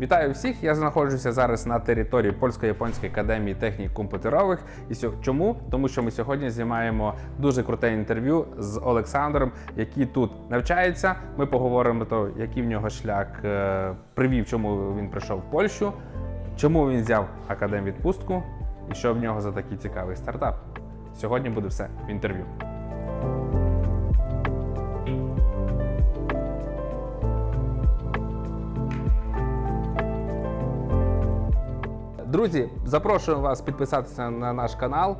Вітаю всіх! Я знаходжуся зараз на території Польсько-японської академії технік комп'ютерових. І сьо- чому? Тому що ми сьогодні знімаємо дуже круте інтерв'ю з Олександром, який тут навчається. Ми поговоримо то, який в нього шлях е, привів, чому він прийшов в Польщу, чому він взяв академ відпустку і що в нього за такий цікавий стартап. Сьогодні буде все в інтерв'ю. Друзі, запрошую вас підписатися на наш канал.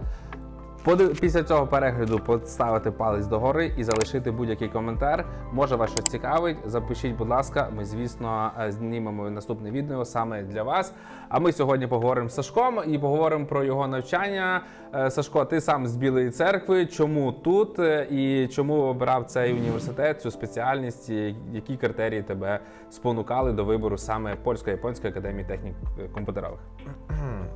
Після цього перегляду поставити палець догори і залишити будь-який коментар. Може вас щось цікавить. Запишіть, будь ласка, ми, звісно, е, знімемо наступне відео саме для вас. А ми сьогодні поговоримо з Сашком і поговоримо про його навчання. Е, Сашко, ти сам з Білої церкви. Чому тут е, і чому обрав цей університет, цю спеціальність? Які критерії тебе спонукали до вибору саме польсько-японської академії технік комп'ютерових?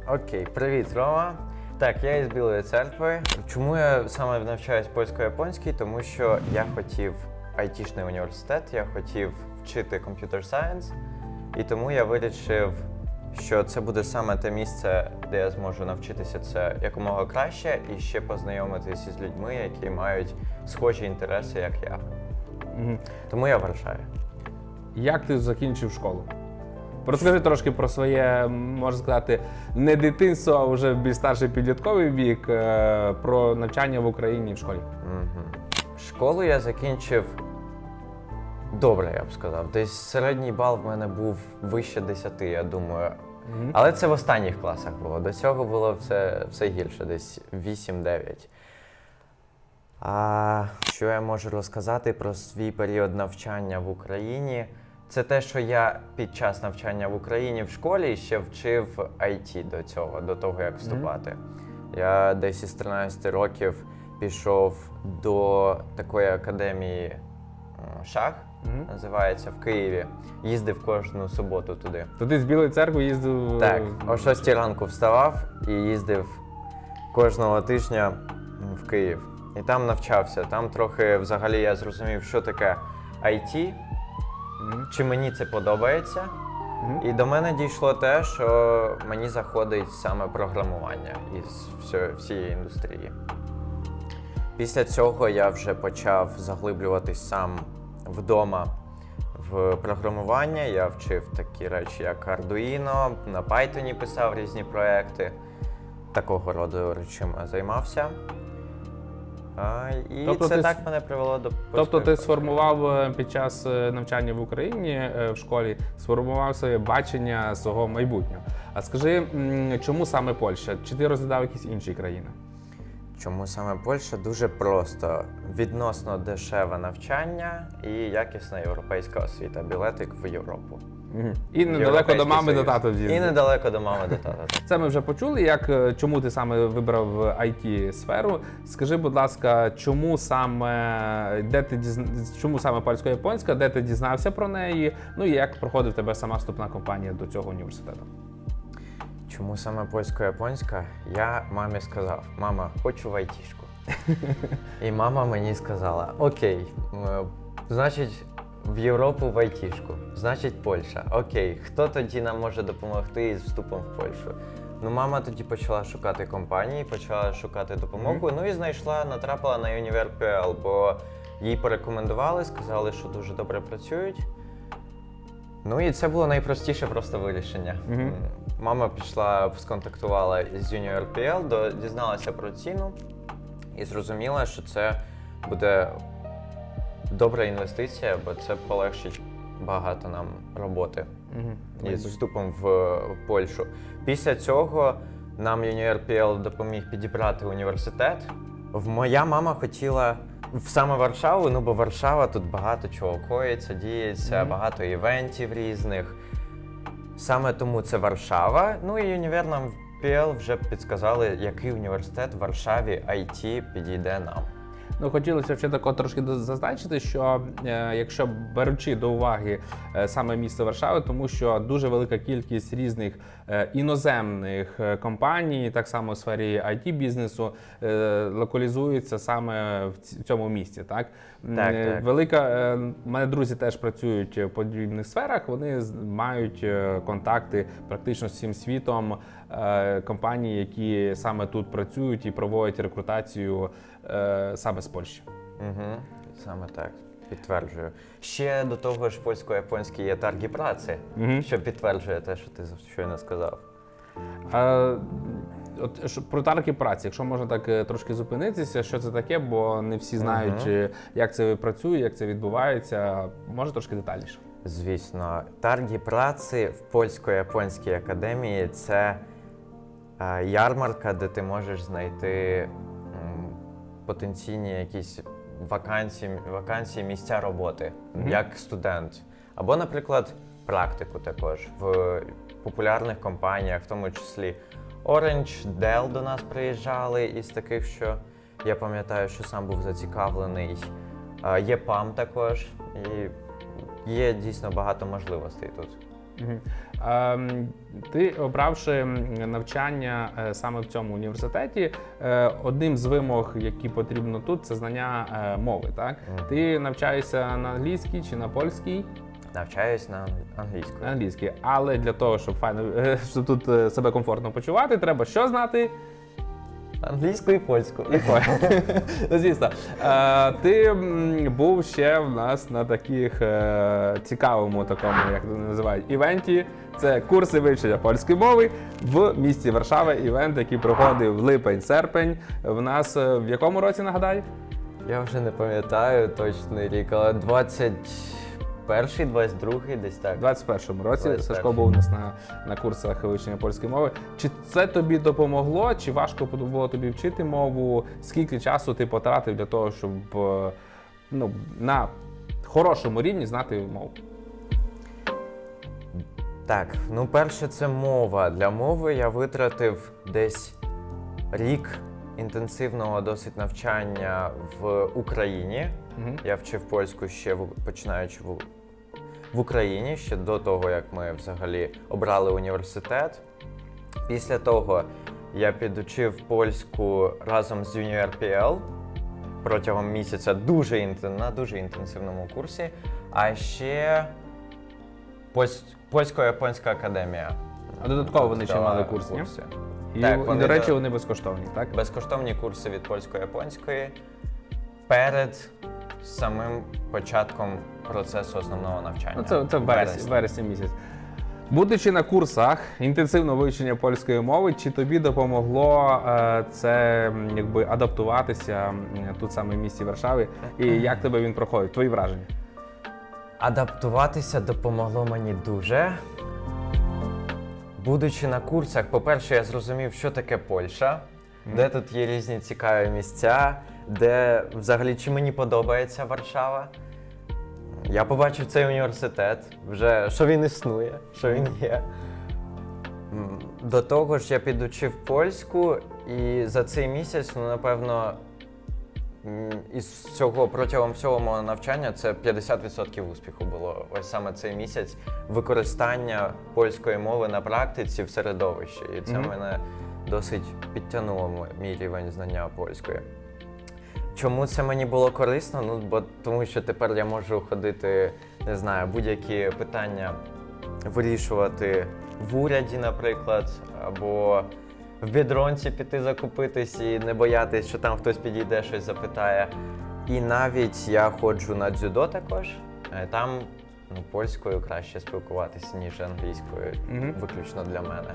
Окей, привіт, Рома. Так, я із Білої церкви. Чому я саме навчаюсь польсько-японській? Тому що я хотів айтішний університет, я хотів вчити комп'ютер сайенс, і тому я вирішив, що це буде саме те місце, де я зможу навчитися це якомога краще і ще познайомитися з людьми, які мають схожі інтереси, як я. Тому я вважаю. Як ти закінчив школу? Розкажи трошки про своє, можна сказати, не дитинство, а вже більш старший підлітковий вік, е, про навчання в Україні в школі. Школу я закінчив добре, я б сказав. Десь середній бал в мене був вище 10, я думаю. Але це в останніх класах було. До цього було все, все гірше, десь 8-9. А що я можу розказати про свій період навчання в Україні? Це те, що я під час навчання в Україні в школі ще вчив IT до цього, до того, як вступати. Я десь із 13 років пішов до такої академії шах, Мгм. називається в Києві. Їздив кожну суботу туди. То ти з Білої церкви їздив. Так, е, о 6 ранку вставав і їздив кожного тижня в Київ. І там навчався. Там трохи взагалі я зрозумів, що таке IT. Чи мені це подобається. І до мене дійшло те, що мені заходить саме програмування із всієї індустрії. Після цього я вже почав заглиблюватись сам вдома в програмування. Я вчив такі речі, як Arduino, на Python писав різні проекти. Такого роду речима займався. А, і Тобто це ти так мене привело до Тобто ти сформував е, під час е, навчання в Україні е, в школі, сформував своє бачення свого майбутнього. А скажи, чому саме Польща? Чи ти розглядав якісь інші країни? Чому саме Польща? Дуже просто. Відносно дешеве навчання і якісна європейська освіта. Білетик в Європу. І недалеко до мами до тата І недалеко до мами до тата. Це ми вже почули. Як е, чому ти саме вибрав it сферу? Скажи, будь ласка, чому саме де ти дізна... чому саме польсько-японська, де ти дізнався про неї? Ну і як проходив тебе сама вступна кампанія до цього університету? Чому саме польсько-японська? Я мамі сказав: мама, хочу в айтішку. І мама мені сказала: Окей, м, значить, в Європу в айтішку, значить, Польща. Окей, хто тоді нам може допомогти із вступом в Польщу? Ну, мама тоді почала шукати компанії, почала шукати допомогу. Ну і знайшла, натрапила на Univerpl, бо їй порекомендували, сказали, що дуже добре працюють. Ну і це було найпростіше просто вирішення. Мгм. М, Мама пішла, сконтактувала з Junior RPL, до- дізналася про ціну і зрозуміла, що це буде добра інвестиція, бо це полегшить багато нам роботи із вступом в Польщу. Після цього нам UniRPL допоміг підібрати університет. Моя мама хотіла в саме Варшаву, ну бо Варшава тут багато чого коїться, діється, Мгм. багато івентів різних. Саме тому це Варшава. Ну і універ нам PL вже підсказали, який університет в Варшаві IT підійде нам. Ну хотілося ще тако трошки зазначити, що е, якщо беручи до уваги е, саме місто Варшави, тому що дуже велика кількість різних е, іноземних компаній, так само у сфері it бізнесу, локалізуються саме в цьому місті. Так, Так, так. велика мене друзі теж працюють в подібних сферах. Вони мають контакти практично з всім світом компаній, які саме тут працюють і проводять рекрутацію е, саме з Польщі. Угу. Саме так. Підтверджую. Ще до того ж польсько-японські є тарги праці, Мгм. що підтверджує те, що ти щойно сказав. А, от про тарки праці, якщо можна так е, трошки зупинитися, що це таке, бо не всі знають, чи як це працює, як це відбувається. Може трошки детальніше. Звісно, тарги праці в польсько-японській академії це е, ярмарка, де ти можеш знайти потенційні якісь вакансії, вакансії місця роботи Мгм. як студент. Або, наприклад, практику також в популярних компаніях, в тому числі Orange, Dell до нас приїжджали із таких, що я пам'ятаю, що сам був зацікавлений. Є ПАМ також, і є дійсно багато можливостей тут. Ем, Ти обравши навчання е, саме в цьому університеті, е, одним з вимог, які потрібно тут, це знання е, мови. Так ти навчаєшся на англійській чи на польській? Навчаюсь на англійську. На англійській, але для того, щоб файно щоб тут себе комфортно почувати, треба що знати? Англійську і польську. Ну, Звісно, Е, ти м, був ще в нас на таких е, цікавому такому, як це називають, івенті. Це курси вивчення польської мови в місті Варшава. Івент, який проходив липень-серпень. В нас е, в якому році нагадай? Я вже не пам'ятаю точний рік, але 21-й, 22-й, десь так. У 21-му році 21-му. Сашко був у нас на, на курсах вивчення польської мови. Чи це тобі допомогло? Чи важко було тобі вчити мову? Скільки часу ти потратив для того, щоб е, ну, на хорошому рівні знати мову? Так, ну перше, це мова. Для мови я витратив десь рік інтенсивного досить навчання в Україні. Мгм. Я вчив польську ще в, починаючи в, Україні, ще до того, як ми взагалі обрали університет. Після того я підучив польську разом з UniRPL протягом місяця дуже інтен- на дуже інтенсивному курсі. А ще польсь- польсько-японська академія. А додатково вони ще мали курс, ні? курси. І, Так, і, до речі, вони безкоштовні, так? Безкоштовні курси від польсько-японської перед самим початком процесу основного навчання. Ну, це, це в вересні, вересні місяць. Будучи на курсах інтенсивного вивчення польської мови, чи тобі допомогло е, це якби адаптуватися тут саме в місті Варшави? І як тебе він проходить? Твої враження? Адаптуватися допомогло мені дуже. Будучи на курсах, по-перше, я зрозумів, що таке Польща, де тут є різні цікаві місця, де взагалі чи мені подобається Варшава. Я побачив цей університет, вже що він існує, що він є. До того ж, я підучив польську, і за цей місяць, ну, напевно, із цього протягом всього мого навчання це 50% успіху було. Ось саме цей місяць використання польської мови на практиці в середовищі. І це Мгм. мене досить підтягнуло мій рівень знання польської. Чому це мені було корисно? Ну, бо тому що тепер я можу ходити, не знаю, будь-які питання вирішувати в уряді, наприклад, або в бідронці піти закупитись і не боятись, що там хтось підійде, щось запитає. І навіть я ходжу на дзюдо також. Е, Там ну, польською краще спілкуватися, ніж англійською, Мгм. виключно для мене.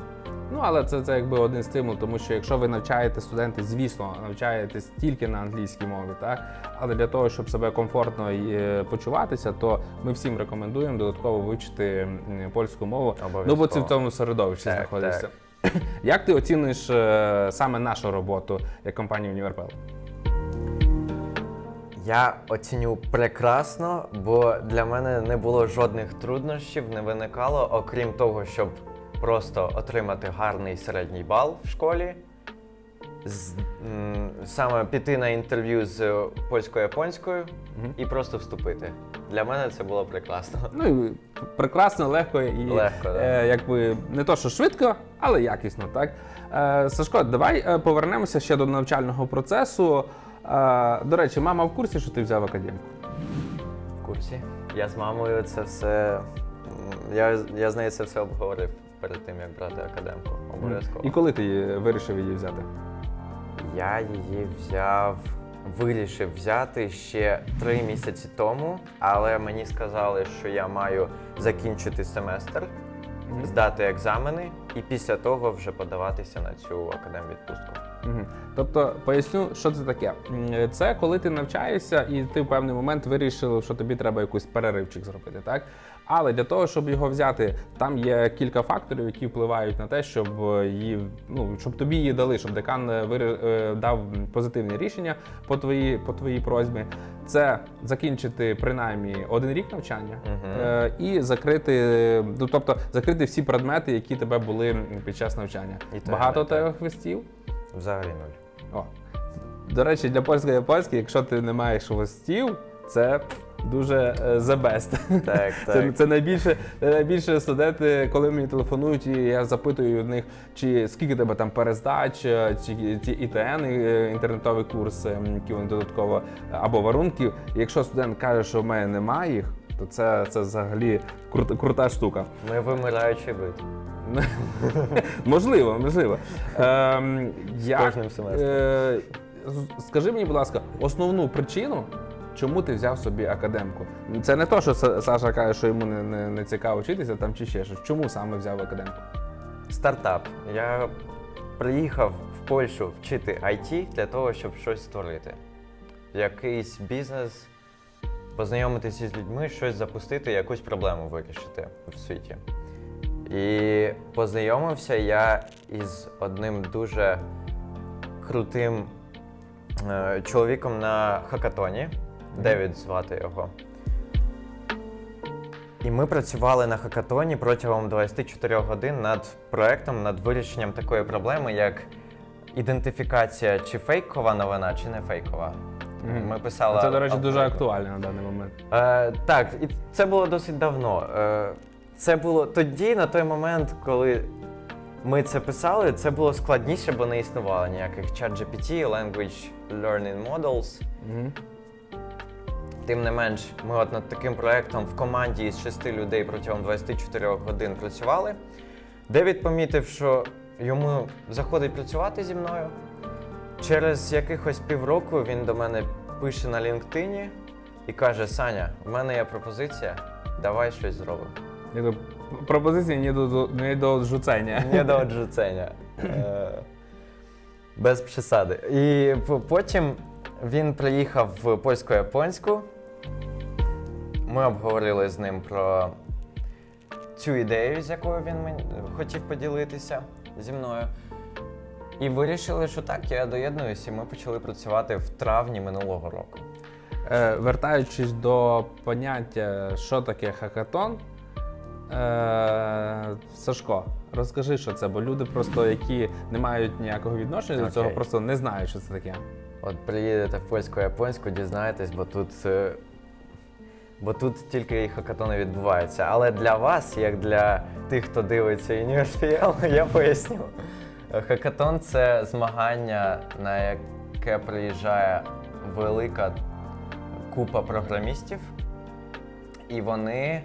Ну, але це, це якби один стимул, тому що якщо ви навчаєте студенти, звісно, навчаєтесь тільки на англійській мові, так? Але для того, щоб себе комфортно е, почуватися, то ми всім рекомендуємо додатково вивчити польську мову. Ну, бо це в цьому середовищі Так, знаходишся. Як ти оціниш е, саме нашу роботу як компанії Універпел? Я оціню прекрасно, бо для мене не було жодних труднощів, не виникало, окрім того, щоб просто отримати гарний середній бал в школі. з, м, саме піти на інтерв'ю з польсько-японською і просто вступити. Для мене це було прекрасно. Ну і прекрасно, легко і Легко, да. е, якби не то, що швидко, але якісно, так? Е, Сашко, давай е, повернемося ще до навчального процесу. Е, до речі, мама в курсі, що ти взяв академіку? В курсі. Я з мамою це все. м, Я, я з нею це все обговорив перед тим, як брати академку. Обов'язково. І коли ти її- вирішив її взяти? Я її взяв, вирішив взяти ще три місяці тому, але мені сказали, що я маю закінчити семестр, здати екзамени і після того вже подаватися на цю академвідпустку. Мгм. Тобто поясню, що це таке. Це коли ти навчаєшся і ти в певний момент вирішив, що тобі треба якийсь переривчик зробити, так? Але для того, щоб його взяти, там є кілька факторів, які впливають на те, щоб е, її, ну щоб тобі її дали, щоб декан е, вири- е, дав позитивне рішення по твоїй по твоїй просьбі. Це закінчити принаймні один рік навчання е, і закрити, ну тобто закрити всі предмети, які тебе були під час навчання. І Багато тебе хвостів. Взагалі нуль. О. До речі, для польсько-японської, якщо ти не маєш хвостів, це дуже е, the best. Так, Це, так. це найбільше, це найбільше студенти, коли мені телефонують, і я запитую в них, чи скільки тебе там перездач, е, чи ті ІТН, е, інтернетовий курс, які вони додатково, або варунків. Якщо студент каже, що в мене немає їх, то це, це взагалі крута, крута штука. Ми вимираючий вид. можливо, можливо. Ем, кожним семестром. Е, скажи мені, будь ласка, основну причину, чому ти взяв собі академку? Це не то, що Саша каже, що йому не, не, не цікаво вчитися там чи ще щось. Чому саме взяв академку? Стартап. Я приїхав в Польщу вчити IT для того, щоб щось створити. Якийсь бізнес, познайомитися з людьми, щось запустити, якусь проблему вирішити в світі. І познайомився я із одним дуже крутим е, чоловіком на хакатоні. Девід звати його. І ми працювали на хакатоні протягом 24 годин над проектом, над вирішенням такої проблеми, як ідентифікація, чи фейкова новина, чи не фейкова. Ми писали. Це, до речі, дуже алгоритм. актуально на даний момент. Е, так, і це було досить давно. Е, це було тоді, на той момент, коли ми це писали, це було складніше, бо не існувало ніяких ChatGPT, Language Learning Models. Угу. Тим не менш, ми от над таким проектом в команді із шести людей протягом 24 годин працювали. Девід помітив, що йому заходить працювати зі мною. Через якихось півроку він до мене пише на LinkedIn і каже: Саня, в мене є пропозиція, давай щось зробимо. Пропозиція не до, не до odrzucenia. Не до оджуцення. Е, Без присади. І потім він приїхав в польсько-японську. Ми обговорили з ним про цю ідею, з якою він хотів поділитися зі мною. І вирішили, що так, я доєднуюся, і ми почали працювати в травні минулого року. Е, вертаючись до поняття, що таке хакатон, е, Сашко, розкажи, що це, бо люди, просто які не мають ніякого відношення до цього, Окей. просто не знають, що це таке. От приїдете в польсько-японську, дізнаєтесь, бо тут. е, Бо тут тільки і хакатони відбуваються. Але для вас, як для тих, хто дивиться UniverSPL, я поясню. Хакатон це змагання, на яке приїжджає велика купа програмістів, і вони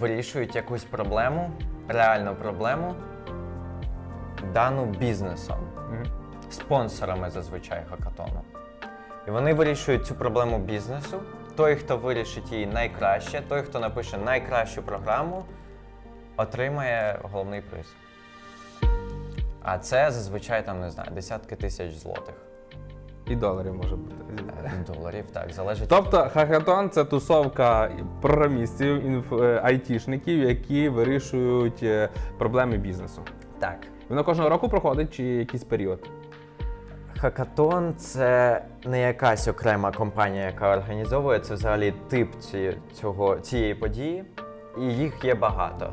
вирішують якусь проблему, реальну проблему, дану бізнесом спонсорами зазвичай хакатону. І вони вирішують цю проблему бізнесу. Той, хто вирішить її найкраще, той, хто напише найкращу програму, отримає головний приз. А це зазвичай там, не знаю, десятки тисяч злотих. І доларів може бути. Е, Доларів, так, залежить. Тобто хакатон це тусовка програмістів, інф- е, айтішників, які вирішують е, проблеми бізнесу. Так. Воно кожного року проходить чи якийсь період? Хакатон це не якась окрема компанія, яка організовує, це взагалі тип ці, цього, цієї події, і їх є багато.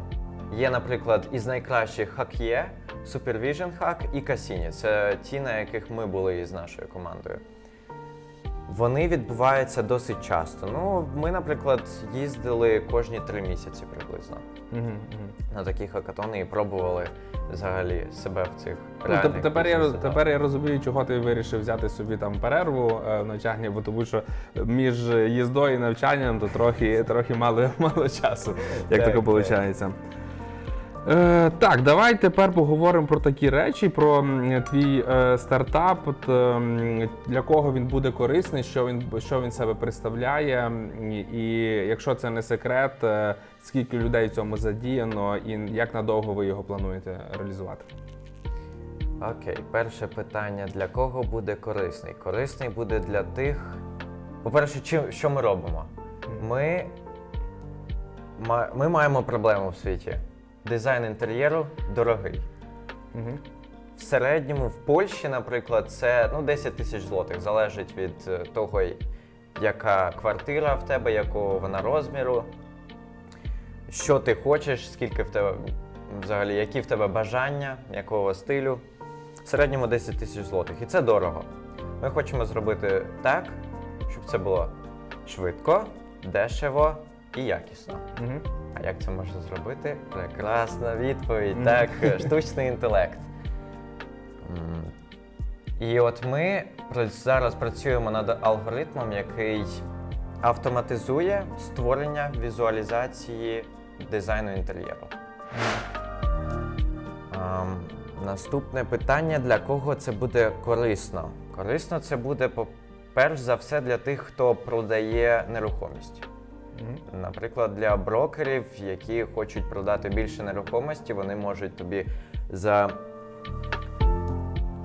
Є, наприклад, із найкращих хак'є, Supervision Hack і Cassini. Це ті, на яких ми були із нашою командою. Вони відбуваються досить часто. Ну, ми, наприклад, їздили кожні три місяці приблизно Угу, угу. на такі хакатони і пробували взагалі себе в цих Ну, реальних теп- тепер, я, тепер я розумію, чого ти вирішив взяти собі там перерву е, в навчанні, бо тому що між їздою і навчанням то трохи, трохи мало, мало часу, як Так, таке так. виходить. Е, так, давай тепер поговоримо про такі речі, про твій е, стартап, от, ем, для кого він буде корисний, що він, що він себе представляє, і якщо це не секрет, е, скільки людей в цьому задіяно, і як надовго ви його плануєте реалізувати? Окей, перше питання: для кого буде корисний? Корисний буде для тих. По-перше, чи- що ми робимо? Ми, ми маємо проблему в світі. Дизайн інтер'єру дорогий. Угу. В середньому в Польщі, наприклад, це ну, 10 тисяч злотих. Залежить від е, того, яка квартира в тебе, якого вона розміру, що ти хочеш, скільки в тебе взагалі, які в тебе бажання, якого стилю. В середньому 10 тисяч злотих. І це дорого. Ми хочемо зробити так, щоб це було швидко, дешево і якісно. Угу. А як це можна зробити? Прекрасна відповідь. Так, штучний інтелект. І от ми зараз працюємо над алгоритмом, який автоматизує створення візуалізації дизайну інтер'єру. Наступне питання: для кого це буде корисно? Корисно це буде, перш за все, для тих, хто продає нерухомість. Наприклад, для брокерів, які хочуть продати більше нерухомості, вони можуть тобі за,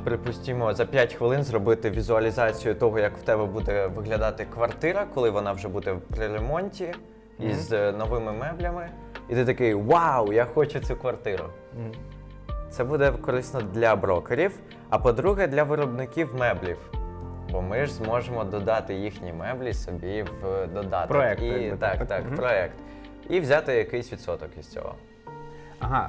припустімо, за 5 хвилин зробити візуалізацію того, як в тебе буде виглядати квартира, коли вона вже буде при ремонті із новими меблями. І ти такий Вау, я хочу цю квартиру. Це буде корисно для брокерів, а по-друге, для виробників меблів. Бо ми ж зможемо додати їхні меблі собі в додаток. Проект, І, якби так, так, так, так? Мгм. проект. І взяти якийсь відсоток із цього. Ага,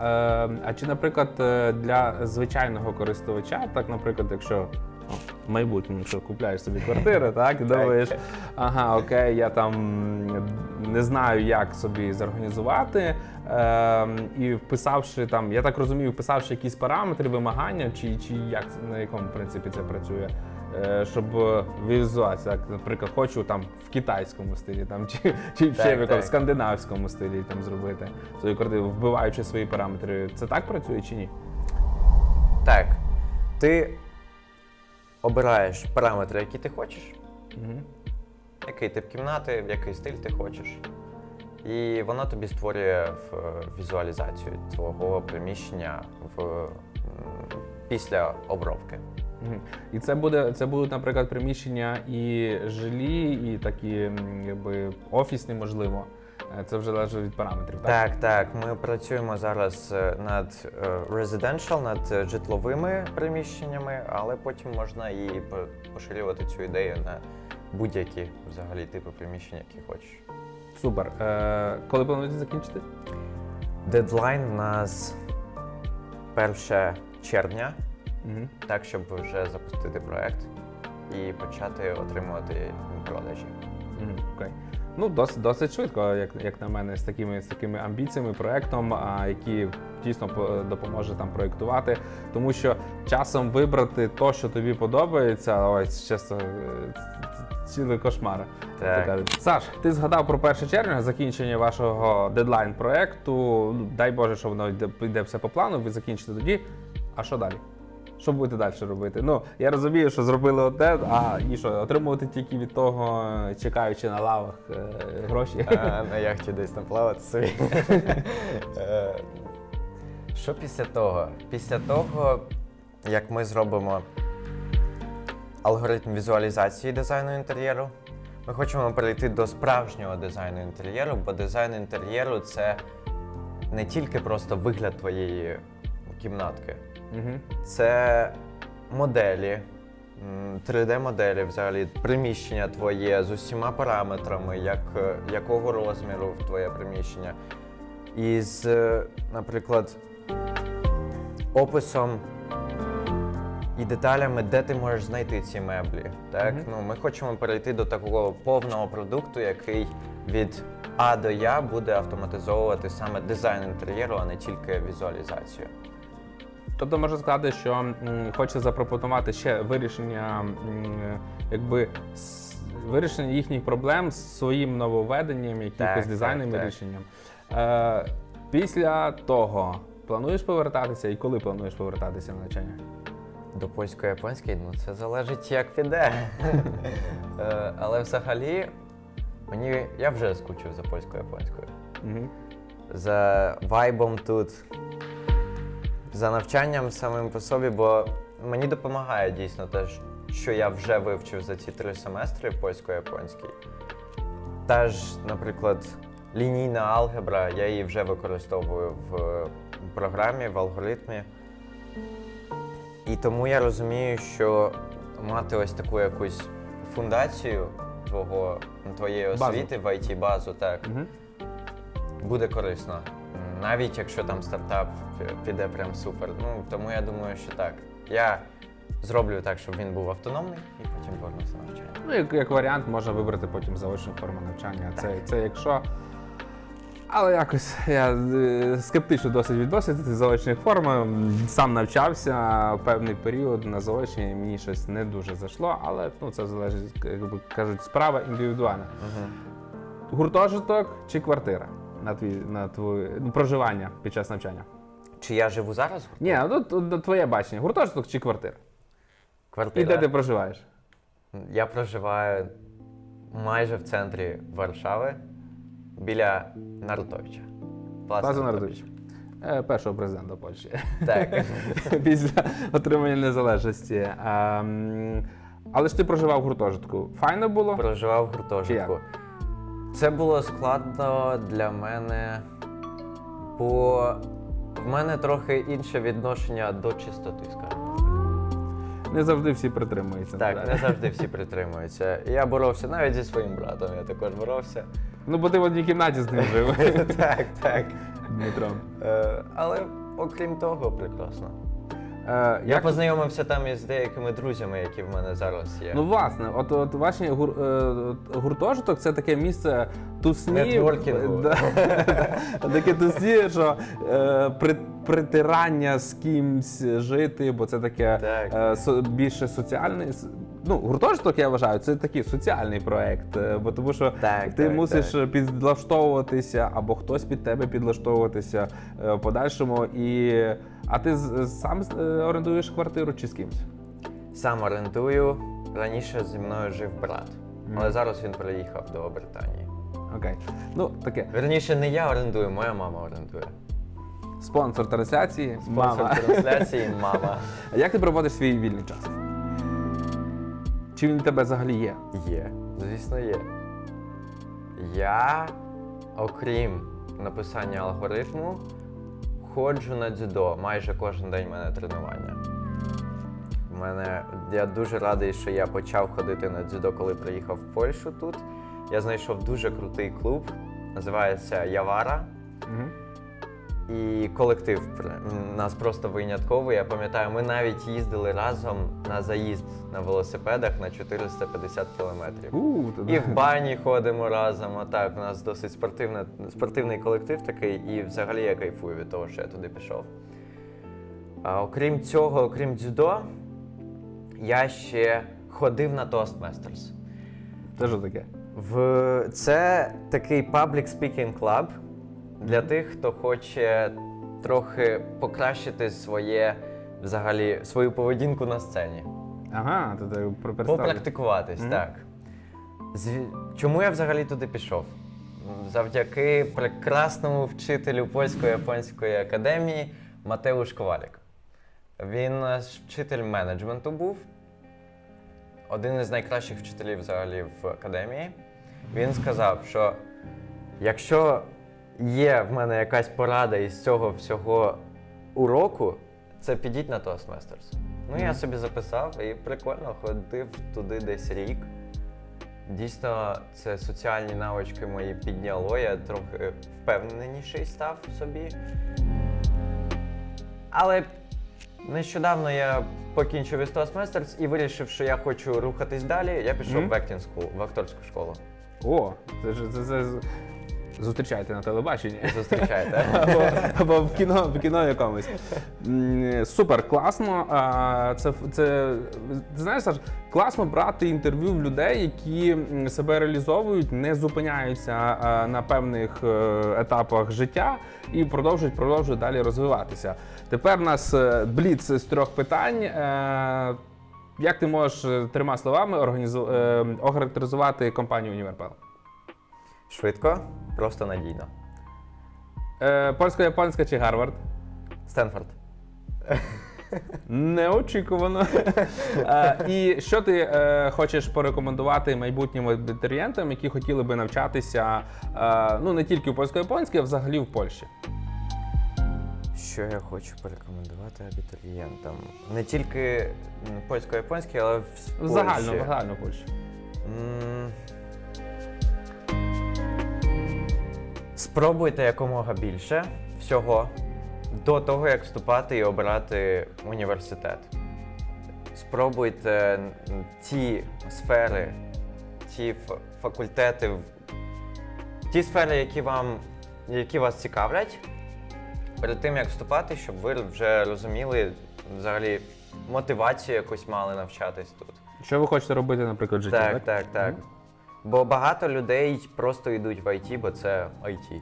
е, а чи, наприклад, е, для звичайного користувача, так, наприклад, якщо ну, в майбутньому, якщо купляєш собі квартиру, так, і думаєш, ага, окей, я там не знаю, як собі зорганізувати. Е, і вписавши там, я так розумію, вписавши якісь параметри, вимагання, чи, чи як на якому принципі це працює. Е, Щоб е, візуалізація, так, наприклад, хочу там в китайському стилі, там чи, чи ще Так, в якомусь скандинавському стилі там зробити свою квартиру, вбиваючи свої параметри. Це так працює чи ні? Так, ти обираєш параметри, які ти хочеш, Угу. який тип кімнати, в який стиль ти хочеш. І воно тобі створює в, е, візуалізацію твого приміщення в, після обробки. І це буде це будуть, наприклад, приміщення і жилі, і такі якби офісні, можливо. Е, Це вже залежить від параметрів. Так, Так, так. Ми працюємо зараз е, над е, residential, над житловими приміщеннями, але потім можна і поширювати цю ідею на будь-які взагалі типи приміщень, які хочеш. супер. Е, коли плануєте закінчити? Дедлайн в нас 1 червня, Угу. так щоб вже запустити проект і почати отримувати продажі. Окей. Ну, досить, досить швидко, як, як на мене, з такими, з такими амбіціями, проектом, а, які дійсно по- допоможе там проєктувати. Тому що часом вибрати то, що тобі подобається, ось чесно, е, цілий кошмар. Так. Саш, ти згадав про 1 червня, закінчення вашого дедлайн проекту. Дай Боже, що воно йде, йде все по плану, ви закінчите тоді. А що далі? Що будете далі робити? Ну, я розумію, що зробили одне, а і що, отримувати тільки від того, чекаючи на лавах е, гроші. А, на яхті десь там плавати собі. Е, Що після того? Після того, як ми зробимо алгоритм візуалізації дизайну інтер'єру, ми хочемо перейти до справжнього дизайну інтер'єру, бо дизайн інтер'єру це не тільки просто вигляд твоєї кімнатки. Це моделі, 3D-моделі, взагалі, приміщення твоє з усіма параметрами, як, е, якого розміру твоє приміщення. І з, е, наприклад, описом і деталями, де ти можеш знайти ці меблі. Так? Мгм. Ну, ми хочемо перейти до такого повного продукту, який від А до Я буде автоматизовувати саме дизайн інтер'єру, а не тільки візуалізацію. Тобто можна сказати, що хоче запропонувати ще вирішення, якби вирішення їхніх проблем з своїм нововведенням, якихось Так, дизайнним так, так. рішенням. Е, після того плануєш повертатися і коли плануєш повертатися на навчання? До польсько-японської, ну це залежить як піде. Е, Але взагалі, мені я вже скучив за польсько-японською. За вайбом тут, за навчанням самим по собі, бо мені допомагає дійсно те, що я вже вивчив за ці три семестри польсько-японський. Та ж, наприклад, лінійна алгебра, я її вже використовую в програмі, в алгоритмі. І тому я розумію, що мати ось таку якусь фундацію твого, твоєї Базу. освіти в IT-базу, так, Угу. буде корисно. Навіть якщо там стартап піде прям супер. Ну, тому я думаю, що так. Я зроблю так, щоб він був автономний і потім повернуся навчання. Ну, як, як варіант, можна вибрати потім заочну форму навчання. Це, це якщо. Але якось я е, скептично досить відноситься до заочних форм. Сам навчався певний період на заочній, мені щось не дуже зайшло, але ну, це залежить, якби кажуть, справа індивідуальна. Гуртожиток чи квартира на твій на твоє ну, проживання під час навчання? Чи я живу зараз? Ні, ну твоє бачення. Гуртожиток чи квартира? І де ти проживаєш? Я проживаю майже в центрі Варшави біля Нарутовича. Плаца Плаза Народович. Е, Першого президента Польщі. Так. Після отримання незалежності. Ем, але ж ти проживав в гуртожитку. Файно було? Проживав в Чи гуртожитку. Це було складно для мене, бо в мене трохи інше відношення до чистоти, скажімо. Не завжди всі притримуються. Так, не завжди всі притримуються. Я боровся навіть зі своїм братом, я також боровся. Ну, бо ти в одній кімнаті з ним жив, Так, так. Дмитром. Е, але окрім того, прекрасно. Е, Я як... познайомився там із деякими друзями, які в мене зараз є. Ну, власне, от, от ваш гур, е, гуртожиток це таке місце тусні. Нетворкінгу. Да, таке тусні, що е, при, притирання з кимсь жити, бо це таке Так. е, со, більше соціальний. Ну, гуртожиток, я вважаю, це такий соціальний проект, е, бо тому що Так, ти так, мусиш так. підлаштовуватися, або хтось під тебе підлаштовуватися е, в подальшому. І, а ти сам орендуєш квартиру чи з кимсь? Сам орендую. Раніше зі мною жив брат, але зараз він переїхав до Британії. Окей. Ну, таке. Верніше, не я орендую, моя мама орендує. Спонсор трансляції. Спонсор мама. трансляції мама. А як ти проводиш свій вільний час? Чи він у тебе взагалі є? Є, звісно, є. Я, окрім написання алгоритму, ходжу на дзюдо. Майже кожен день в мене тренування. В мене, я дуже радий, що я почав ходити на дзюдо, коли приїхав в Польщу тут. Я знайшов дуже крутий клуб, називається Явара. Угу. І колектив нас просто винятковий. Я пам'ятаю, ми навіть їздили разом на заїзд на велосипедах на 450 кілометрів. У, то І да. в бані ходимо разом. А так, у нас досить спортивне, спортивний колектив такий, і взагалі я кайфую від того, що я туди пішов. А окрім цього, окрім дзюдо, я ще ходив на Toastmasters. Це що таке? В... Це такий public speaking club для тих, хто хоче трохи покращити своє, взагалі, свою поведінку на сцені. Ага, то ти про. Попрактикуватись, Мгм. так. Зві- Чому я взагалі туди пішов? Завдяки прекрасному вчителю польсько-японської академії Матеуш Ковалік. Він наш вчитель менеджменту був, один із найкращих вчителів взагалі в академії. Він сказав, що якщо є в мене якась порада із цього всього уроку, це підіть на Toastmasters. Ну, я собі записав і прикольно ходив туди десь рік. Дійсно, це соціальні навички мої підняло, я трохи впевненіший став собі. Але Нещодавно я покінчив із Toastmasters і вирішив, що я хочу рухатись далі. Я пішов Мгм. в acting school, в акторську школу. О, це ж це, це, зустрічайте на телебаченні. Зустрічайте. або, або в кіно, в кіно якомусь. М, Супер, класно. А, Це, це ти знаєш, Саш, класно брати інтерв'ю в людей, які м, себе реалізовують, не зупиняються а, на певних е, етапах життя і продовжують, продовжують далі розвиватися. Тепер у нас е, бліц з трьох питань. Е, Як ти можеш е, трьома словами організу... е, охарактеризувати компанію Універпел? Швидко, просто надійно. Е, Польсько-японська чи Гарвард? Стенфорд. Неочікувано. Е, І що ти е, хочеш порекомендувати майбутнім абітурієнтам, які хотіли би навчатися е, ну не тільки в польсько-японській, а взагалі в Польщі? Що я хочу порекомендувати абітурієнтам? Не тільки польсько-японський, але в В загально, Польщі. в загально в Польщі. М, Спробуйте якомога більше всього до того, як вступати і обирати університет. Спробуйте ті сфери, ті факультети, ті сфери, які вам які вас цікавлять, перед тим як вступати, щоб ви вже розуміли взагалі мотивацію якусь мали навчатись тут. Що ви хочете робити, наприклад, в житті? Так, так, так. Бо багато людей просто йдуть в IT, бо це IT.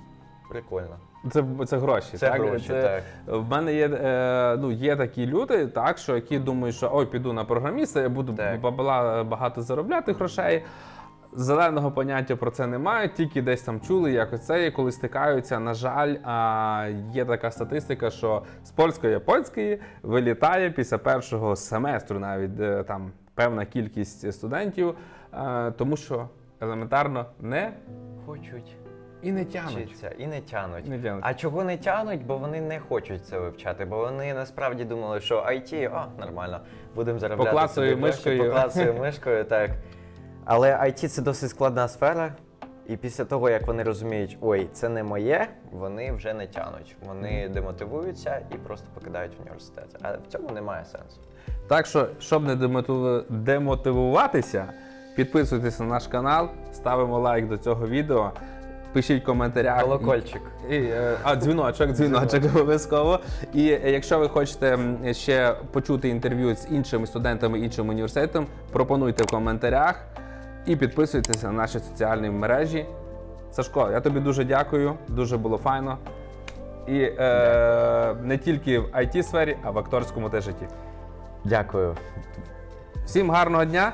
Прикольно. Це, це гроші. Це так? гроші, Це- так. В мене є, е, ну, є такі люди, так, що які думають, що ой, піду на програміста, я буду Так. бабла багато заробляти грошей. Зеленого поняття про це немає, тільки десь там чули, якось це, і коли стикаються. На жаль, а, є така статистика, що з польської японської вилітає після першого семестру навіть е, там певна кількість студентів, е, тому що елементарно не Хочуть і не тягнуть. вчитися і не тянуть. Не тянуть. А чого не тянуть? Бо вони не хочуть це вивчати, бо вони насправді думали, що IT, о, нормально, будемо заробляти. Поклацаю собі гроші, мишкою. Мишкою, так. Але IT це досить складна сфера. І після того, як вони розуміють, ой, це не моє, вони вже не тянуть. Вони демотивуються і просто покидають університет. А в цьому немає сенсу. Так що, щоб не демотив- демотивуватися, підписуйтесь на наш канал, ставимо лайк до цього відео, пишіть в коментарях. Колокольчик. І, е, а, дзвіночок, дзвіночок обов'язково. І е, якщо ви хочете ще почути інтерв'ю з іншими студентами іншим університетом, пропонуйте в коментарях і підписуйтесь на наші соціальні мережі. Сашко, я тобі дуже дякую, дуже було файно. І е, не тільки в it сфері а в акторському теж житті. Дякую. Всім гарного дня!